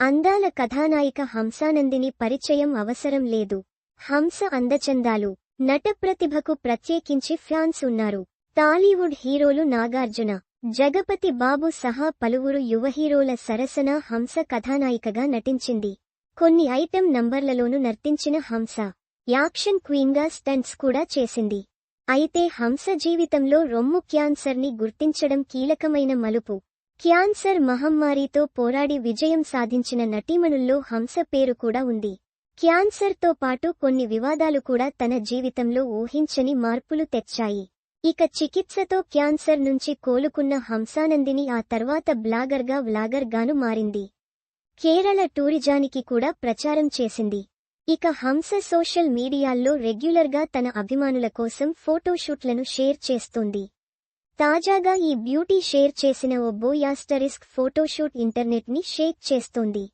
అందాల కథానాయిక హంసానందిని పరిచయం అవసరం లేదు. హంస అందచందాలు. నటప్రతిభకు ప్రత్యేకించి ఫ్యాన్స్ ఉన్నారు. టాలీవుడ్ హీరోలు నాగార్జున జగపతి బాబు సహా పలువురు యువ హీరోల సరసన హంస కథానాయికగా నటించింది. కొన్ని ఐటెం నంబర్లలోనూ నర్తించిన హంస యాక్షన్ క్వీన్గా స్టంట్స్ కూడా చేసింది. అయితే హంస జీవితంలో రొమ్ము క్యాన్సర్ని గుర్తించడం కీలకమైన మలుపు. క్యాన్సర్ మహమ్మారితో పోరాడి విజయం సాధించిన నటీమణుల్లో హంస పేరు కూడా ఉంది. క్యాన్సర్తో పాటు కొన్ని వివాదాలు కూడా తన జీవితంలో ఊహించని మార్పులు తెచ్చాయి. ఇక చికిత్సతో క్యాన్సర్ నుంచి కోలుకున్న హంసానందిని ఆ తర్వాత బ్లాగర్గా వ్లాగర్ గాను మారింది. కేరళ టూరిజానికి కూడా ప్రచారం చేసింది. ఇక హంస సోషల్ మీడియాల్లో రెగ్యులర్గా తన అభిమానుల కోసం ఫోటోషూట్లను షేర్ చేస్తోంది. తాజాగా ఈ బ్యూటీ షేర్ చేసిన ఓ బోయాస్టరిస్క్ ఫోటోషూట్ ఇంటర్నెట్ని షేక్ చేస్తోంది.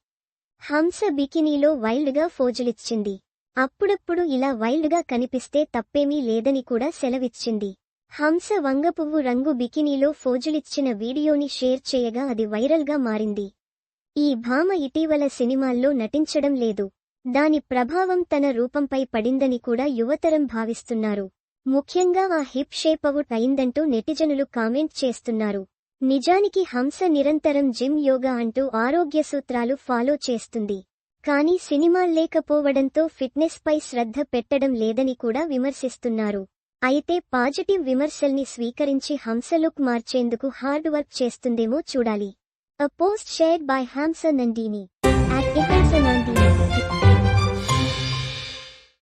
హంస బికినీలో వైల్డ్గా ఫోజులిచ్చింది. అప్పుడప్పుడు ఇలా వైల్డ్గా కనిపిస్తే తప్పేమీ లేదని కూడా సెలవిచ్చింది. హంస వంగపువ్వు రంగు బికినీలో ఫోజులిచ్చిన వీడియోని షేర్ చేయగా అది వైరల్గా మారింది. ఈ భామ ఇటీవల సినిమాల్లో నటించడం లేదు. దాని ప్రభావం తన రూపంపై పడిందని కూడా యువతరం భావిస్తున్నారు. ముఖ్యంగా ఆ హిప్ షేప్ అవుట్ అయిందంటూ నెటిజనులు కామెంట్ చేస్తున్నారు. నిజానికి హంస నిరంతరం జిమ్ యోగా అంటూ ఆరోగ్య సూత్రాలు ఫాలో చేస్తుంది. కానీ సినిమాల్లేకపోవడంతో ఫిట్నెస్ పై శ్రద్ధ పెట్టడం లేదని కూడా విమర్శిస్తున్నారు. అయితే పాజిటివ్ విమర్శల్ని స్వీకరించి హంస లుక్ మార్చేందుకు హార్డ్ వర్క్ చేస్తుందేమో చూడాలి. అ పోస్ట్ షేర్డ్ బై హంస నందిని.